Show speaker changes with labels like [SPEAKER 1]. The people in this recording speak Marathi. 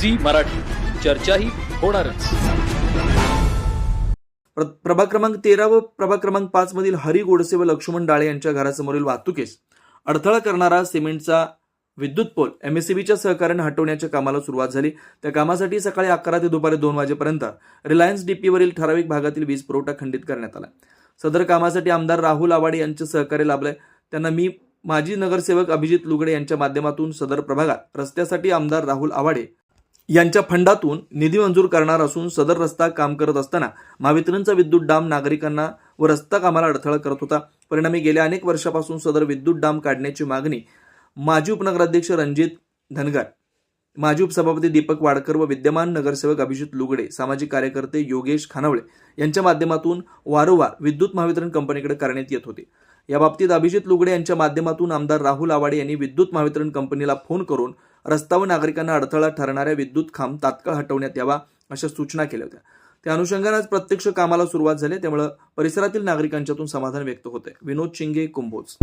[SPEAKER 1] झी मराठी. चर्चाही होणारच.
[SPEAKER 2] प्र- प्रभाग क्रमांक तेरा व प्रभाग क्रमांक पाच मधील हरी गोडसे व लक्ष्मण डाळे यांच्या घरासमोरील वाहतुकीस अडथळा करणारा सिमेंटचा विद्युत पोल एमएससीबीच्या सहकार्याने हटवण्याच्या कामाला सुरुवात झाली. त्या कामासाठी सकाळी अकरा ते दुपारी दोन वाजेपर्यंत रिलायन्स डीपीवरील ठराविक भागातील वीज पुरवठा खंडित करण्यात आला. सदर कामासाठी आमदार राहुल आवाडे यांचे सहकार्य लाभलंय. त्यांना मी माजी नगरसेवक अभिजित लुगडे यांच्या माध्यमातून सदर प्रभागात रस्त्यासाठी आमदार राहुल आवाडे यांच्या फंडातून निधी मंजूर करणार असून सदर रस्ता काम करत असताना महावितरणचा विद्युत डाम नागरिकांना व रस्ता कामाला अडथळा करत होता. परिणामी गेल्या अनेक वर्षापासून सदर विद्युत डाम काढण्याची मागणी माजी उपनगराध्यक्ष रणजित धनगर माजी उपसभापती दीपक वाडकर व विद्यमान नगरसेवक अभिजित लुगडे सामाजिक कार्यकर्ते योगेश खानावळे यांच्या माध्यमातून वारंवार विद्युत महावितरण कंपनीकडे करण्यात येत होते. याबाबतीत अभिजित लुगडे यांच्या माध्यमातून आमदार राहुल आवाडे यांनी विद्युत महावितरण कंपनीला फोन करून रस्ता व नागरिकांना अडथळा ठरणाऱ्या विद्युत खांब तात्काळ हटवण्यात यावा अशा सूचना केल्या होत्या. त्या अनुषंगाने आज प्रत्यक्ष कामाला सुरुवात झाली त्यामुळे परिसरातील नागरिकांच्यातून समाधान व्यक्त होते विनोद शिंगे कुंभोज.